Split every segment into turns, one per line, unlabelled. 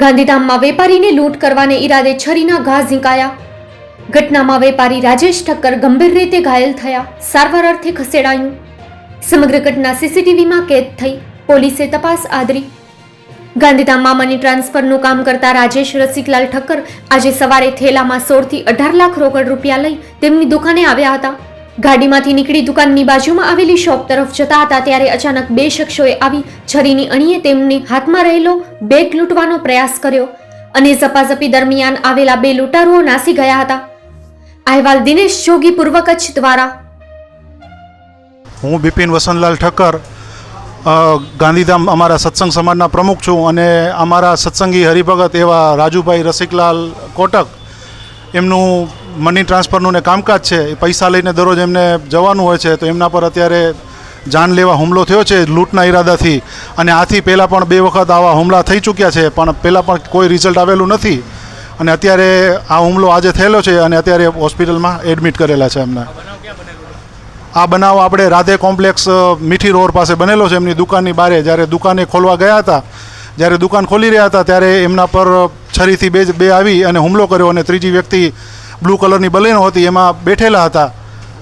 ગાંધીધામમાં વેપારીને લૂંટ કરવાને ઈરાદે છરીના ઘા ઝીંકાયા. ઘટનામાં વેપારી રાજેશ ઠક્કર ગંભીર રીતે ઘાયલ થયા. સારવાર અર્થે ખસેડાયું. સમગ્ર ઘટના સીસીટીવીમાં કેદ થઈ. પોલીસે તપાસ આદરી. ગાંધીધામમાં મની ટ્રાન્સફરનું કામ કરતા રાજેશ રસિકલાલ ઠક્કર આજે સવારે થેલામાં સોળથી અઢાર લાખ રોકડ રૂપિયા લઈ તેમની દુકાને આવ્યા હતા. ગાડીમાંથી નીકળી દુકાનની બાજુમાં આવેલી શોપ તરફ જતા હતા ત્યારે અચાનક બે શખ્સોએ આવી છરીની અણીએ તેમની હાથમાં રહેલો બેગ લૂંટવાનો પ્રયાસ કર્યો અને ઝપાઝપી દરમિયાન આવેલા બે લૂંટારુઓ નાસી ગયા હતા. અહેવાલ દિનેશ જોગી, પૂર્વ કચ્છ દ્વારા.
હું બિપિન વસનલાલ ઠક્કર ગાંધીધામ અમારા સત્સંગ સમાજના પ્રમુખ છું અને અમારા સત્સંગી હરિભગત એવા રાજુભાઈ રસિકલાલ કોટક, એમનું મની ટ્રાન્સફરનું ને કામકાજ છે, એ પૈસા લઈને દરરોજ એમને જવાનું હોય છે, તો એમના પર અત્યારે જાનલેવા હુમલો થયો છે લૂંટના ઈરાદાથી. અને આથી પહેલાં પણ બે વખત આવા હુમલા થઈ ચૂક્યા છે, પણ પહેલાં પણ કોઈ રિઝલ્ટ આવેલું નથી. અને અત્યારે આ હુમલો આજે થયેલો છે અને અત્યારે હોસ્પિટલમાં એડમિટ કરેલા છે એમને. આ બનાવ આપણે રાધે કોમ્પ્લેક્સ મીઠી રોડ પાસે બનેલો છે. એમની દુકાનની બારે જ્યારે દુકાને ખોલવા ગયા હતા, જ્યારે દુકાન ખોલી રહ્યા હતા, ત્યારે એમના પર છરીથી બે બે આવી અને હુમલો કર્યો અને ત્રીજી વ્યક્તિ બ્લુ કલરની બલેનો હતી એમાં બેઠેલા હતા.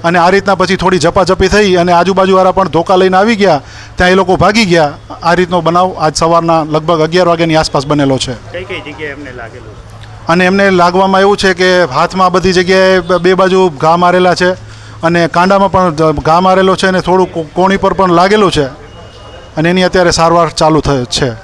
અને આ રીતના પછી થોડી ઝપાઝપી થઈ અને આજુબાજુવાળા પણ ધોકા લઈને આવી ગયા. ત્યાં એ લોકો ભાગી ગયા. આ રીતનો બનાવ આજ સવારના લગભગ અગિયાર વાગ્યાની આસપાસ બનેલો છે.
કઈ કઈ જગ્યાએ એમને લાગેલું
અને એમને લાગવામાં એવું છે કે હાથમાં બધી જગ્યાએ બે બાજુ ઘા મારેલા છે અને કાંડામાં પણ ઘા મારેલો છે અને થોડું કોણી પર પણ લાગેલું છે. અને એની અત્યારે સારવાર ચાલુ છે.